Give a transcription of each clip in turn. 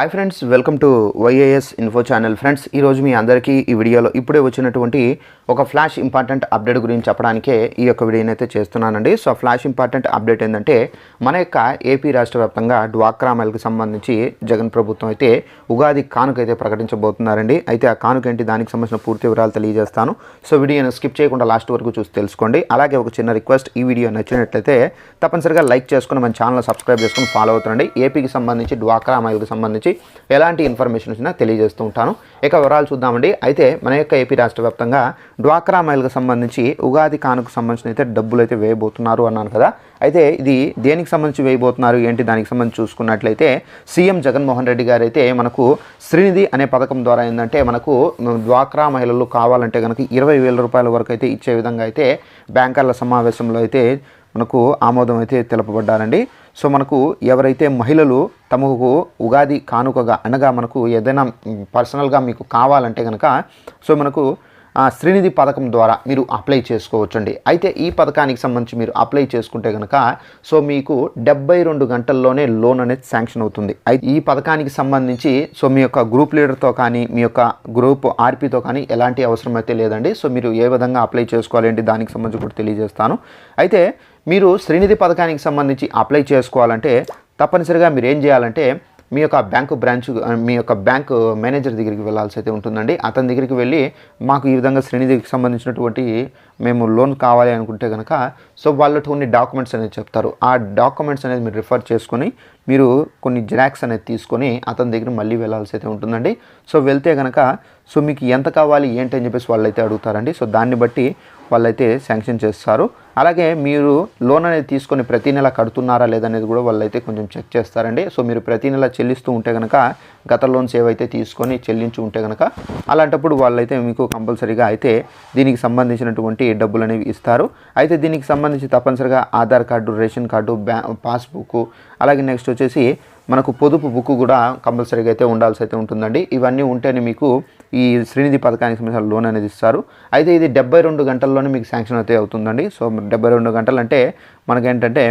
Hi friends welcome to Y A S info channel friends ఈరోజు మీ అందరికీ ఈ వీడియోలో ఇప్పుడే వచ్చినటువంటి ఒక ఫ్లాష్ ఇంపార్టెంట్ అప్డేట్ గురించి చెప్పడానికే ఈ యొక్క వీడియోని అయితే చేస్తున్నానండి. సో ఫ్లాష్ ఇంపార్టెంట్ అప్డేట్ ఏంటంటే మన యొక్క ఏపీ రాష్ట్ర వ్యాప్తంగా డ్వాక్రా మైల్కి సంబంధించి జగన్ ప్రభుత్వం అయితే ఉగాది కానుక అయితే ప్రకటించబోతున్నారండి. అయితే ఆ కానుక ఏంటి? దానికి సంబంధించిన పూర్తి వివరాలు తెలియజేస్తాను. సో వీడియోని స్కిప్ చేయకుండా లాస్ట్ వరకు చూసి తెలుసుకోండి. అలాగే ఒక చిన్న రిక్వెస్ట్ ఈ వీడియో నచ్చినట్లయితే తప్పనిసరిగా లైక్ చేసుకుని మన ఛానల్ సబ్స్క్రైబ్ చేసుకుని ఫాలో అవుతుండండి. ఏపీకి సంబంధించి డ్వాక్రా మైల్కి సంబంధించి ఎలాంటి ఇన్ఫర్మేషన్ వచ్చినా తెలియజేస్తూ ఉంటాను. ఇక వివరాలు చూద్దామండి. అయితే మన యొక్క ఏపీ రాష్ట్ర వ్యాప్తంగా డ్వాక్రా మహిళకు సంబంధించి ఉగాది కానుకు సంబంధించిన అయితే డబ్బులు అయితే వేయబోతున్నారు అన్నాను కదా. అయితే ఇది దేనికి సంబంధించి వేయబోతున్నారు? ఏంటి? దానికి సంబంధించి చూసుకున్నట్లయితే సీఎం జగన్మోహన్ రెడ్డి గారు అయితే మనకు శ్రీనిధి అనే పథకం ద్వారా ఏంటంటే మనకు డ్వాక్రా మహిళలు కావాలంటే కనుక ఇరవై వేల రూపాయల వరకు అయితే ఇచ్చే విధంగా అయితే బ్యాంకర్ల సమావేశంలో అయితే మనకు ఆమోదం అయితే తెలపబడ్డారండి. సో మనకు ఎవరైతే మహిళలు తమకు ఉగాది కానుకగా అనగా మనకు ఏదైనా పర్సనల్గా మీకు కావాలంటే కనుక సో మనకు ఆ, శ్రీనిధి పథకం ద్వారా మీరు అప్లై చేసుకోవచ్చండి. అయితే ఈ పథకానికి సంబంధించి మీరు అప్లై చేసుకుంటే కనుక సో మీకు డెబ్బై రెండు గంటల్లోనే లోన్ అనేది శాంక్షన్ అవుతుంది. అయితే ఈ పథకానికి సంబంధించి సో మీ యొక్క గ్రూప్ లీడర్తో కానీ మీ యొక్క గ్రూప్ ఆర్పీతో కానీ ఎలాంటి అవసరం అయితే లేదండి. సో మీరు ఏ విధంగా అప్లై చేసుకోవాలి దానికి సంబంధించి కూడా తెలియజేస్తాను. అయితే మీరు శ్రీనిధి పథకానికి సంబంధించి అప్లై చేసుకోవాలంటే తప్పనిసరిగా మీరు ఏం చేయాలంటే మీ యొక్క బ్యాంకు బ్రాంచ్ మీ యొక్క బ్యాంకు మేనేజర్ దగ్గరికి వెళ్ళాల్సి అయితే ఉంటుందండి. అతని దగ్గరికి వెళ్ళి మాకు ఈ విధంగా శ్రీనిధికి సంబంధించినటువంటి మేము లోన్ కావాలి అనుకుంటే కనుక సో వాళ్ళు కొన్ని డాక్యుమెంట్స్ అనేది చెప్తారు. ఆ డాక్యుమెంట్స్ అనేది మీరు రిఫర్ చేసుకొని మీరు కొన్ని జిరాక్స్ అనేది తీసుకొని అతని దగ్గర మళ్ళీ వెళ్ళాల్సి అయితే ఉంటుందండి. సో వెళ్తే కనుక సో మీకు ఎంత కావాలి ఏంటి అని చెప్పేసి వాళ్ళు అయితే అడుగుతారండి. సో దాన్ని బట్టి వాళ్ళైతే శాంక్షన్ చేస్తారు. అలాగే మీరు లోన్ అనేది తీసుకొని ప్రతి నెల కడుతున్నారా లేదనేది కూడా వాళ్ళైతే కొంచెం చెక్ చేస్తారండి. సో మీరు ప్రతి నెల చెల్లిస్తూ ఉంటే కనుక గత లోన్స్ ఏవైతే తీసుకొని చెల్లించి ఉంటే కనుక అలాంటప్పుడు వాళ్ళైతే మీకు కంపల్సరీగా అయితే దీనికి సంబంధించినటువంటి డబ్బులు అనేవి ఇస్తారు. అయితే దీనికి సంబంధించి తప్పనిసరిగా ఆధార్ కార్డు రేషన్ కార్డు బ్యా పాస్బుక్ అలాగే నెక్స్ట్ వచ్చేసి మనకు పొదుపు బుక్ కూడా కంపల్సరీగా అయితే ఉండాల్సి అయితే ఉంటుందండి. ఇవన్నీ ఉంటేనే మీకు ఈ శ్రీనిధి పథకానికి సంబంధించిన లోన్ అనేది ఇస్తారు. అయితే ఇది డెబ్బై రెండు గంటల్లోనే మీకు శాంక్షన్ అయితే అవుతుందండి. సో డెబ్బై రెండు గంటలు అంటే మనకేంటంటే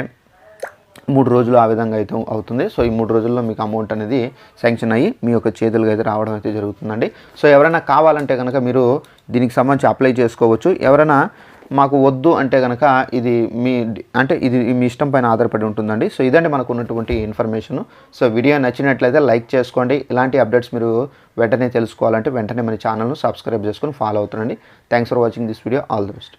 మూడు రోజులు ఆ విధంగా అయితే అవుతుంది. సో ఈ మూడు రోజుల్లో మీకు అమౌంట్ అనేది శాంక్షన్ అయ్యి మీ యొక్క చేతులుగా అయితే రావడం అయితే జరుగుతుందండి. సో ఎవరైనా కావాలంటే కనుక మీరు దీనికి సంబంధించి అప్లై చేసుకోవచ్చు. ఎవరైనా మాకు వద్దు అంటే కనుక ఇది మీ అంటే ఇది మీ ఇష్టం పైన ఆధారపడి ఉంటుందండి. సో ఇదండి మనకు ఉన్నటువంటి ఇన్ఫర్మేషన్. సో వీడియో నచ్చినట్లయితే లైక్ చేసుకోండి. ఇలాంటి అప్డేట్స్ మీరు వెంటనే తెలుసుకోవాలంటే వెంటనే మన ఛానల్ను సబ్స్క్రైబ్ చేసుకొని follow అవుతుండండి. Thanks for watching this video. All the best.